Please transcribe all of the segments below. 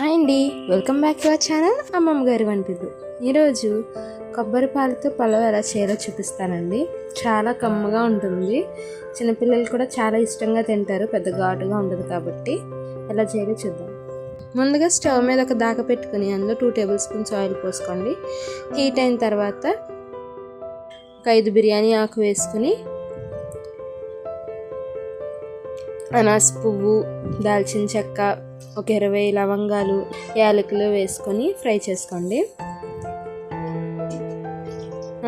Hi అండి. Welcome back to our channel. అమ్మమ్మ గారి వంటిది ఈరోజు కొబ్బరి పాలతో పలావ్ ఎలా చేయాలో చూపిస్తానండి. చాలా కమ్మగా ఉంటుంది. చిన్నపిల్లలు కూడా చాలా ఇష్టంగా తింటారు. పెద్ద ఘాటుగా ఉంటుంది కాబట్టి ఎలా చేయాలో చూద్దాం. ముందుగా స్టవ్ మీద ఒక దాకా పెట్టుకుని అందులో టూ టేబుల్ స్పూన్స్ ఆయిల్ పోసుకోండి. హీట్ అయిన తర్వాత ఒక ఐదు బిర్యానీ ఆకు వేసుకుని అనాస్ పువ్వు దాల్చిన చెక్క ఒక ఇరవై లవంగాలు యాలకులు వేసుకొని ఫ్రై చేసుకోండి.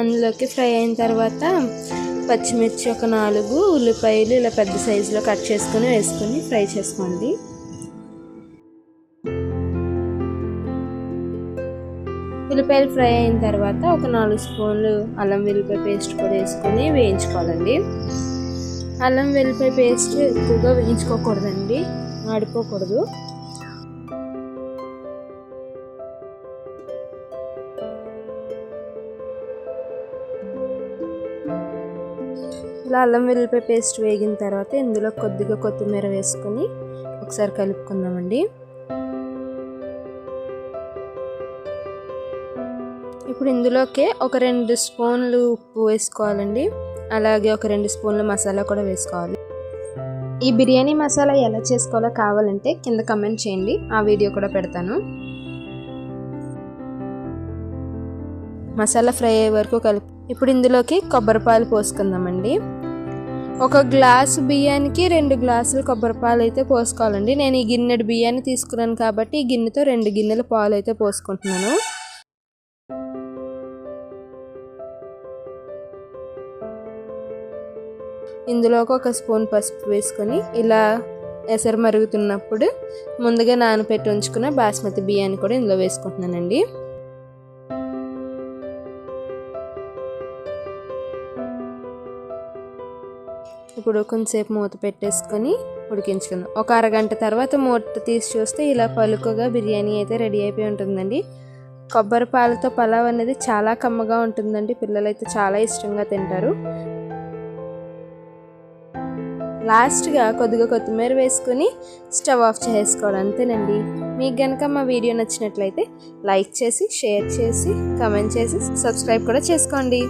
అందులోకి ఫ్రై అయిన తర్వాత పచ్చిమిర్చి ఒక నాలుగు ఉల్లిపాయలు ఇలా పెద్ద సైజులో కట్ చేసుకొని వేసుకొని ఫ్రై చేసుకోండి. ఉల్లిపాయలు ఫ్రై అయిన తర్వాత ఒక నాలుగు స్పూన్లు అల్లం వెల్లిపాయ పేస్ట్ కూడా వేసుకొని వేయించుకోవాలండి. అల్లం వెల్లిపాయ పేస్ట్ ఎక్కువగా వేయించుకోకూడదండి ఆడిపోకూడదు ఇలా అల్లం వెల్లుల్లిపాయ పేస్ట్ వేగిన తర్వాత ఇందులో కొద్దిగా కొత్తిమీర వేసుకొని ఒకసారి కలుపుకుందామండి. ఇప్పుడు ఇందులోకే ఒక రెండు స్పూన్లు ఉప్పు వేసుకోవాలండి. అలాగే ఒక రెండు స్పూన్లు మసాలా కూడా వేసుకోవాలి. ఈ బిర్యానీ మసాలా ఎలా చేసుకోవాలో కావాలంటే కింద కమెంట్ చేయండి. ఆ వీడియో కూడా పెడతాను. మసాలా ఫ్రై అయ్యే వరకు కలిపి ఇప్పుడు ఇందులోకి కొబ్బరిపాలు పోసుకుందామండి. ఒక గ్లాసు బియ్యానికి రెండు గ్లాసులు కొబ్బరిపాలు అయితే పోసుకోవాలండి. నేను ఈ గిన్నెడు బియ్యాన్ని తీసుకున్నాను కాబట్టి ఈ గిన్నెతో రెండు గిన్నెల పాలు అయితే పోసుకుంటున్నాను. ఇందులోకి ఒక స్పూన్ పసుపు వేసుకొని ఇలా ఎసరు మరుగుతున్నప్పుడు ముందుగా నానపెట్టి ఉంచుకున్న బాస్మతి బియ్యాన్ని కూడా ఇందులో వేసుకుంటున్నానండి. ఇప్పుడు కొంచెంసేపు మూత పెట్టేసుకొని ఉడికించుకుందాం. ఒక అరగంట తర్వాత మూత తీసి చూస్తే ఇలా పలుకగా బిర్యానీ అయితే రెడీ అయిపోయి ఉంటుందండి. కొబ్బరి పాలతో పలావ్ అనేది చాలా కమ్మగా ఉంటుందండి. పిల్లలైతే చాలా ఇష్టంగా తింటారు. లాస్ట్గా కొద్దిగా కొత్తిమీర వేసుకొని స్టవ్ ఆఫ్ చేసుకోవాలి అంతేనండి. మీకు కనుక మా వీడియో నచ్చినట్లయితే లైక్ చేసి షేర్ చేసి కమెంట్ చేసి సబ్స్క్రైబ్ కూడా చేసుకోండి.